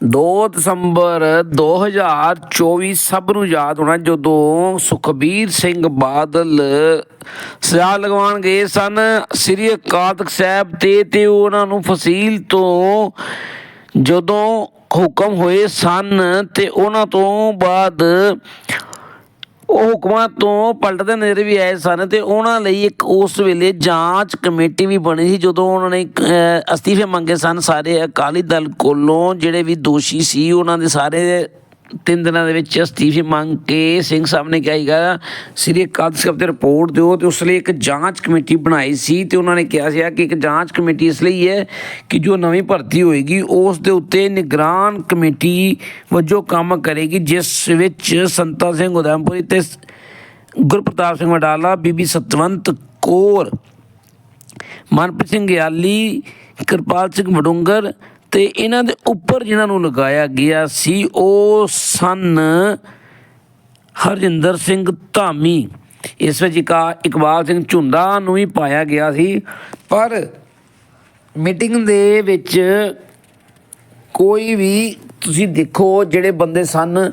2 ਦਸੰਬਰ 2024 ਸਭ ਨੂੰ ਯਾਦ ਹੋਣਾ ਜਦੋਂ ਸੁਖਬੀਰ ਸਿੰਘ ਬਾਦਲ ਸਿਆ ਲਗਵਾਉਣ ਗਏ ਸਨ। ਸ੍ਰੀ ਅਕਾਲ ਤਖਤ ਸਾਹਿਬ ਤੇ ਤੇ ਉਹਨਾਂ ਨੂੰ ਫਸੀਲ ਤੋਂ ਜਦੋਂ ਹੁਕਮ ਹੋਏ ਸਨ ਤੇ ਉਹਨਾਂ ਤੋਂ ਬਾਅਦ ਉਹ ਹੁਕਮਾਂ ਤੋਂ ਪਲਟਦੇ ਨਜ਼ਰ ਵੀ ਆਏ ਸਨ ਤੇ ਉਹਨਾਂ ਲਈ ਇੱਕ ਉਸ ਵੇਲੇ ਜਾਂਚ ਕਮੇਟੀ ਵੀ ਬਣੀ ਸੀ ਜਦੋਂ ਉਹਨਾਂ ਨੇ ਅਸਤੀਫੇ ਮੰਗੇ ਸਨ ਸਾਰੇ ਅਕਾਲੀ ਦਲ ਕੋਲੋਂ, ਜਿਹੜੇ ਵੀ ਦੋਸ਼ੀ ਸੀ ਉਹਨਾਂ ਦੇ ਸਾਰੇ ਤਿੰਨ ਦਿਨਾਂ ਦੇ ਵਿੱਚ ਅਸਤੀਫੇ ਮੰਗ ਕੇ ਸਿੰਘ ਸਾਹਿਬ ਨੇ ਕਿਹਾ ਸੀਗਾ, ਸ੍ਰੀ ਅਕਾਲ ਤਖਤ ਤੇ ਰਿਪੋਰਟ ਦਿਓ ਤੇ ਉਸ ਲਈ ਇੱਕ ਜਾਂਚ ਕਮੇਟੀ ਬਣਾਈ ਸੀ ਤੇ ਉਹਨਾਂ ਨੇ ਕਿਹਾ ਸੀ ਕਿ ਇੱਕ ਜਾਂਚ ਕਮੇਟੀ ਇਸ ਲਈ ਹੈ ਕਿ ਜੋ ਨਵੀਂ ਭਰਤੀ ਹੋਏਗੀ, ਉਸ ਦੇ ਉੱਤੇ ਨਿਗਰਾਨ ਕਮੇਟੀ ਵਜੋਂ ਕੰਮ ਕਰੇਗੀ, ਜਿਸ ਵਿੱਚ ਸੰਤਾ ਸਿੰਘ ਉਦੈਮਪੁਰੀ ਤੇ ਗੁਰਪ੍ਰਤਾਪ ਸਿੰਘ ਵਡਾਲਾ, ਬੀਬੀ ਸਤਵੰਤ ਕੌਰ, ਮਨਪ੍ਰੀਤ ਸਿੰਘ ਗਿਆਲੀ, ਕਿਰਪਾਲ ਸਿੰਘ ਮਡੂੰਗਰ ਤੇ ਇਹਨਾਂ ਦੇ ਉੱਪਰ ਜਿਨ੍ਹਾਂ ਨੂੰ ਲਗਾਇਆ ਗਿਆ ਸੀ, ਉਹ ਸਨ ਹਰਜਿੰਦਰ ਸਿੰਘ ਧਾਮੀ। ਇਸ ਵਿੱਚ ਇੱਕ ਆ- ਇਕਬਾਲ ਸਿੰਘ ਝੁੰਦਾ ਨੂੰ ਵੀ ਪਾਇਆ ਗਿਆ ਸੀ, ਪਰ ਮੀਟਿੰਗ ਦੇ ਵਿੱਚ ਕੋਈ ਵੀ ਤੁਸੀਂ ਦੇਖੋ ਜਿਹੜੇ ਬੰਦੇ ਸਨ,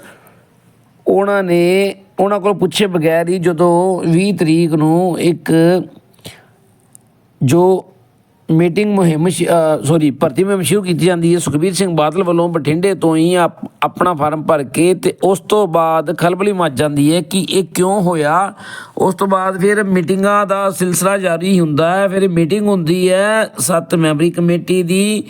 ਉਹਨਾਂ ਨੇ ਉਹਨਾਂ ਕੋਲ ਪੁੱਛੇ ਬਗੈਰ ਹੀ ਜਦੋਂ 20 ਤਰੀਕ ਨੂੰ ਇੱਕ ਜੋ ਮੀਟਿੰਗ ਮੁਹਿੰਮ ਸੌਰੀ ਭਰਤੀ ਮੁਹਿੰਮ ਸ਼ੁਰੂ ਕੀਤੀ ਜਾਂਦੀ ਹੈ। ਸੁਖਬੀਰ ਸਿੰਘ ਬਾਦਲ ਵੱਲੋਂ ਬਠਿੰਡੇ ਤੋਂ ਹੀ ਆਪਣਾ ਫਾਰਮ ਭਰ ਕੇ ਤੇ ਉਸ ਤੋਂ ਬਾਅਦ ਖਲਬਲੀ ਮਚ ਜਾਂਦੀ ਹੈ ਕਿ ਇਹ ਕਿਉਂ ਹੋਇਆ? ਉਸ ਤੋਂ ਬਾਅਦ ਫਿਰ ਮੀਟਿੰਗਾਂ ਦਾ ਸਿਲਸਿਲਾ ਜਾਰੀ ਹੁੰਦਾ ਹੈ। ਫਿਰ ਮੀਟਿੰਗ ਹੁੰਦੀ ਹੈ ਸੱਤ ਮੈਂਬਰੀ ਕਮੇਟੀ ਦੀ।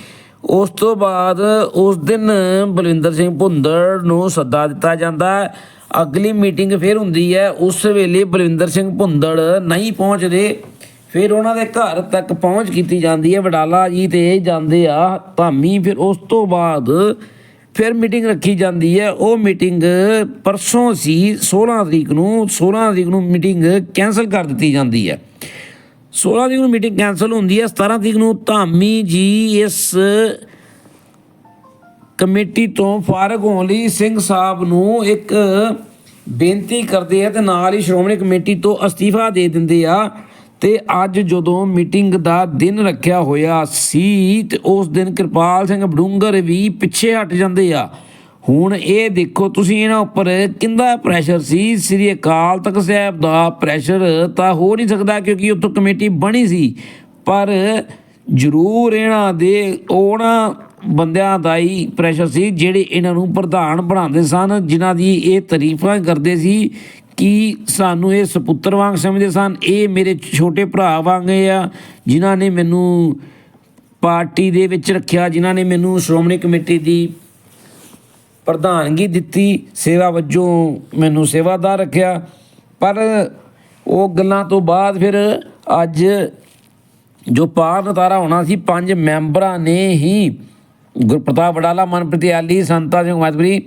ਉਸ ਤੋਂ ਬਾਅਦ ਉਸ ਦਿਨ ਬਲਵਿੰਦਰ ਸਿੰਘ ਭੁੰਦੜ ਨੂੰ ਸੱਦਾ ਦਿੱਤਾ ਜਾਂਦਾ ਹੈ। ਅਗਲੀ ਮੀਟਿੰਗ ਫਿਰ ਹੁੰਦੀ ਹੈ। ਉਸ ਵੇਲੇ ਬਲਵਿੰਦਰ ਸਿੰਘ ਭੁੰਦੜ ਨਹੀਂ ਪਹੁੰਚਦੇ। ਫਿਰ ਉਹਨਾਂ ਦੇ ਘਰ ਤੱਕ ਪਹੁੰਚ ਕੀਤੀ ਜਾਂਦੀ ਹੈ। ਵਡਾਲਾ ਜੀ ਤੇ ਜਾਂਦੇ ਆ ਧਾਮੀ। ਫਿਰ ਉਸ ਤੋਂ ਬਾਅਦ ਫਿਰ ਮੀਟਿੰਗ ਰੱਖੀ ਜਾਂਦੀ ਹੈ। ਉਹ ਮੀਟਿੰਗ ਪਰਸੋਂ ਸੀ 16 ਤਰੀਕ ਨੂੰ 16 ਤਰੀਕ ਨੂੰ ਮੀਟਿੰਗ ਕੈਨਸਲ ਕਰ ਦਿੱਤੀ ਜਾਂਦੀ ਹੈ। 16 ਤਰੀਕ ਨੂੰ ਮੀਟਿੰਗ ਕੈਨਸਲ ਹੁੰਦੀ ਹੈ। 17 ਤਰੀਕ ਨੂੰ ਧਾਮੀ ਜੀ ਇਸ ਕਮੇਟੀ ਤੋਂ ਫਾਰਗ ਹੋਣ ਲਈ ਸਿੰਘ ਸਾਹਿਬ ਨੂੰ ਇੱਕ ਬੇਨਤੀ ਕਰਦੇ ਆ ਤੇ ਨਾਲ ਹੀ ਸ਼੍ਰੋਮਣੀ ਕਮੇਟੀ ਤੋਂ ਅਸਤੀਫਾ ਦੇ ਦਿੰਦੇ ਆ। ਤੇ ਅੱਜ ਜਦੋਂ ਮੀਟਿੰਗ ਦਾ ਦਿਨ ਰੱਖਿਆ ਹੋਇਆ ਸੀ ਤੇ ਉਸ ਦਿਨ ਕਿਰਪਾਲ ਸਿੰਘ ਬਡੂੰਗਰ ਵੀ ਪਿੱਛੇ ਹਟ ਜਾਂਦੇ ਆ। ਹੁਣ ਇਹ ਦੇਖੋ ਤੁਸੀਂ ਇਹਨਾਂ ਉੱਪਰ ਕਿੰਦਾ ਪ੍ਰੈਸ਼ਰ ਸੀ? ਸ੍ਰੀ ਅਕਾਲ ਤਖਤ ਸਾਹਿਬ ਦਾ ਪ੍ਰੈਸ਼ਰ ਤਾਂ ਹੋ ਨਹੀਂ ਸਕਦਾ ਕਿਉਂਕਿ ਉੱਥੋਂ ਕਮੇਟੀ ਬਣੀ ਸੀ। ਪਰ ਜ਼ਰੂਰ ਇਹਨਾਂ ਦੇ ਉਹਨਾਂ ਬੰਦਿਆਂ ਦਾ ਹੀ ਪ੍ਰੈਸ਼ਰ ਸੀ ਜਿਹੜੇ ਇਹਨਾਂ ਨੂੰ ਪ੍ਰਧਾਨ ਬਣਾਉਂਦੇ ਸਨ, ਜਿਨ੍ਹਾਂ ਦੀ ਇਹ ਤਾਰੀਫਾਂ ਕਰਦੇ ਸੀ ਕਿ ਸਾਨੂੰ ਇਹ ਸੁਪੁੱਤਰ ਵਾਂਗ ਸਮਝਦੇ ਸਨ? ਇਹ ਮੇਰੇ ਛੋਟੇ ਭਰਾ ਵਾਂਗ ਆ, ਜਿਨ੍ਹਾਂ ਨੇ ਮੈਨੂੰ ਪਾਰਟੀ ਦੇ ਵਿੱਚ ਰੱਖਿਆ, ਜਿਨ੍ਹਾਂ ਨੇ ਮੈਨੂੰ ਸ਼੍ਰੋਮਣੀ ਕਮੇਟੀ ਦੀ ਪ੍ਰਧਾਨਗੀ ਦਿੱਤੀ, ਸੇਵਾ ਵਜੋਂ ਮੈਨੂੰ ਸੇਵਾਦਾਰ ਰੱਖਿਆ। ਪਰ ਉਹ ਗੱਲਾਂ ਤੋਂ ਬਾਅਦ ਫਿਰ ਅੱਜ ਜੋ ਪਾਰ ਨਤਾਰਾ ਹੋਣਾ ਸੀ, ਪੰਜ ਮੈਂਬਰਾਂ ਨੇ ਹੀ ਗੁਰਪ੍ਰਤਾਪ ਵਡਾਲਾ, ਮਨਪ੍ਰੀਤ ਆਲੀ ਸੰਤਾ ਸਿੰਘ ਮਾਦਵਰੀ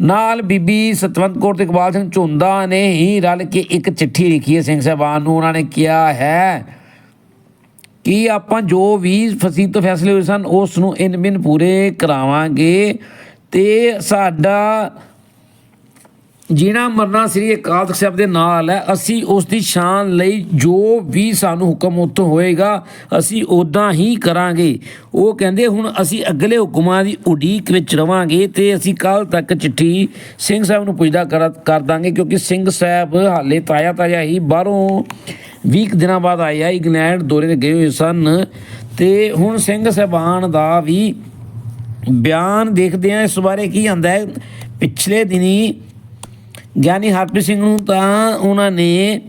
ਨਾਲ ਬੀਬੀ ਸਤਵੰਤ ਕੌਰ ਤੇ ਇਕਬਾਲ ਸਿੰਘ ਝੁੰਦਾ ਨੇ ਹੀ ਰਲ ਕੇ ਇੱਕ ਚਿੱਠੀ ਲਿਖੀ ਹੈ ਸਿੰਘ ਸਾਹਿਬਾਨ ਨੂੰ। ਉਹਨਾਂ ਨੇ ਕਿਹਾ ਹੈ ਕਿ ਆਪਾਂ ਜੋ ਵੀ ਫਸੀ ਤੋਂ ਫੈਸਲੇ ਹੋਏ ਸਨ, ਉਸ ਨੂੰ ਇਨ ਬਿਨ ਪੂਰੇ ਕਰਾਵਾਂਗੇ ਤੇ ਸਾਡਾ ਜੀਣਾ ਮਰਨਾ ਸ੍ਰੀ ਅਕਾਲ ਤਖਤ ਸਾਹਿਬ ਦੇ ਨਾਲ ਹੈ, ਅਸੀਂ ਉਸ ਦੀ ਸ਼ਾਨ ਲਈ ਜੋ ਵੀ ਸਾਨੂੰ ਹੁਕਮ ਉੱਥੋਂ ਹੋਏਗਾ, ਅਸੀਂ ਉਦਾਂ ਹੀ ਕਰਾਂਗੇ। ਉਹ ਕਹਿੰਦੇ, ਹੁਣ ਅਸੀਂ ਅਗਲੇ ਹੁਕਮਾਂ ਦੀ ਉਡੀਕ ਵਿੱਚ ਰਵਾਂਗੇ ਤੇ ਅਸੀਂ ਕੱਲ ਤੱਕ ਚਿੱਠੀ ਸਿੰਘ ਸਾਹਿਬ ਨੂੰ ਪੁੱਛਦਾ ਕਰ ਕਰ ਦਾਂਗੇ, ਕਿਉਂਕਿ ਸਿੰਘ ਸਾਹਿਬ ਹਾਲੇ ਤਾਇਆ ਤਾਇਆ ਹੀ ਬਾਹਰੋਂ 20 ਕੁ ਦਿਨਾਂ ਬਾਅਦ ਆਏ ਆ, ਇੰਗਲੈਂਡ ਦੌਰੇ ਤੇ ਗਏ ਹੋਏ ਸਨ। ਤੇ ਹੁਣ ਸਿੰਘ ਸਾਹਿਬਾਨ ਦਾ ਵੀ ਬਿਆਨ ਦੇਖਦੇ ਆ, ਇਸ ਬਾਰੇ ਕੀ ਆਂਦਾ ਹੈ? ਪਿਛਲੇ ਦਿਨੀ ਗਿਆਨੀ ਹਰਪ੍ਰੀਤ ਸਿੰਘ ਨੂੰ ਤਾਂ ਉਹਨਾਂ ਨੇ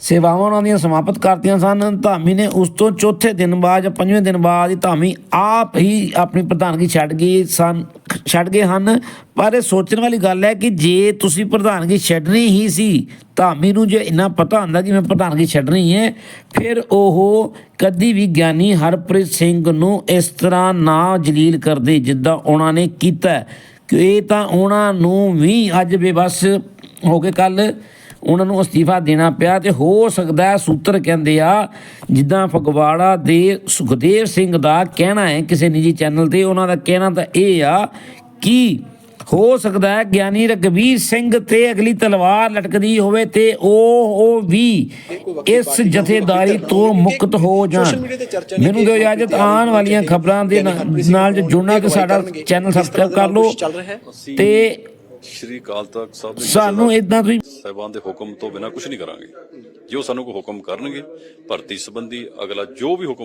ਸੇਵਾਵਾਂ ਉਹਨਾਂ ਦੀਆਂ ਸਮਾਪਤ ਕਰਤੀਆਂ ਸਨ। ਧਾਮੀ ਨੇ ਉਸ ਤੋਂ ਚੌਥੇ ਦਿਨ ਬਾਅਦ ਜਾਂ ਪੰਜਵੇਂ ਦਿਨ ਬਾਅਦ ਹੀ ਧਾਮੀ ਆਪ ਹੀ ਆਪਣੀ ਪ੍ਰਧਾਨਗੀ ਛੱਡ ਗਏ ਸਨ, ਛੱਡ ਗਏ ਹਨ। ਪਰ ਇਹ ਸੋਚਣ ਵਾਲੀ ਗੱਲ ਹੈ ਕਿ ਜੇ ਤੁਸੀਂ ਪ੍ਰਧਾਨਗੀ ਛੱਡਣੀ ਹੀ ਸੀ, ਧਾਮੀ ਨੂੰ ਜੇ ਇੰਨਾ ਪਤਾ ਹੁੰਦਾ ਕਿ ਮੈਂ ਪ੍ਰਧਾਨਗੀ ਛੱਡਣੀ ਹੈ, ਫਿਰ ਉਹ ਕਦੀ ਵੀ ਗਿਆਨੀ ਹਰਪ੍ਰੀਤ ਸਿੰਘ ਨੂੰ ਇਸ ਤਰ੍ਹਾਂ ਨਾ ਜਲੀਲ ਕਰਦੇ ਜਿੱਦਾਂ ਉਹਨਾਂ ਨੇ ਕੀਤਾ। ਇਹ ਤਾਂ ਉਹਨਾਂ ਨੂੰ ਵੀ ਅੱਜ ਬੇਬਸ ਹੋ ਕੇ ਕੱਲ ਉਹਨਾਂ ਨੂੰ ਅਸਤੀਫਾ ਦੇਣਾ ਪਿਆ ਤੇ ਹੋ ਸਕਦਾ ਹੈ ਸੂਤਰ ਕਹਿੰਦੇ ਆ, ਜਿੱਦਾਂ ਫਗਵਾੜਾ ਦੇ ਸੁਖਦੇਵ ਸਿੰਘ ਦਾ ਕਹਿਣਾ ਹੈ ਕਿਸੇ ਨਿੱਜੀ ਚੈਨਲ ਤੇ, ਉਹਨਾਂ ਦਾ ਕਹਿਣਾ ਤਾਂ ਇਹ ਆ ਕਿ ਹੋ ਸਕਦਾ ਹੈ ਗਿਆਨੀ ਰਗਵੀਰ ਸਿੰਘ ਤੇ ਅਗਲੀ ਤਲਵਾਰ ਲਟਕਦੀ ਹੋਵੇ ਤੇ ਉਹ ਉਹ ਵੀ ਇਸ ਜਥੇਦਾਰੀ ਤੋਂ ਮੁਕਤ ਹੋ ਜਾਣ। ਮੈਨੂੰ ਦਿਓ ਇਜਾਜ਼ਤ ਆਉਣ ਵਾਲੀਆਂ ਖਬਰਾਂ ਦੇ ਨਾਲ ਜੁੜਨਾ ਤੇ ਸਾਡਾ ਚੈਨਲ ਸਬਸਕ੍ਰਾਈਬ ਕਰ ਲਓ। ਤੇ ਸ਼੍ਰੀ ਅਕਾਲ ਤਖਤ ਸਾਹਿਬ ਦੇ ਸਾਨੂੰ ਇਦਾਂ ਤੁਸੀਂ ਸਾਹਿਬਾਨ ਦੇ ਹੁਕਮ ਤੋਂ ਬਿਨਾ ਕੁਝ ਨਹੀਂ ਕਰਾਂਗੇ। ਜੋ ਸਾਨੂੰ ਕੋਈ ਹੁਕਮ ਕਰਨਗੇ ਭਰਤੀ ਸੰਬੰਧੀ ਅਗਲਾ ਜੋ ਵੀ ਹੁਕਮ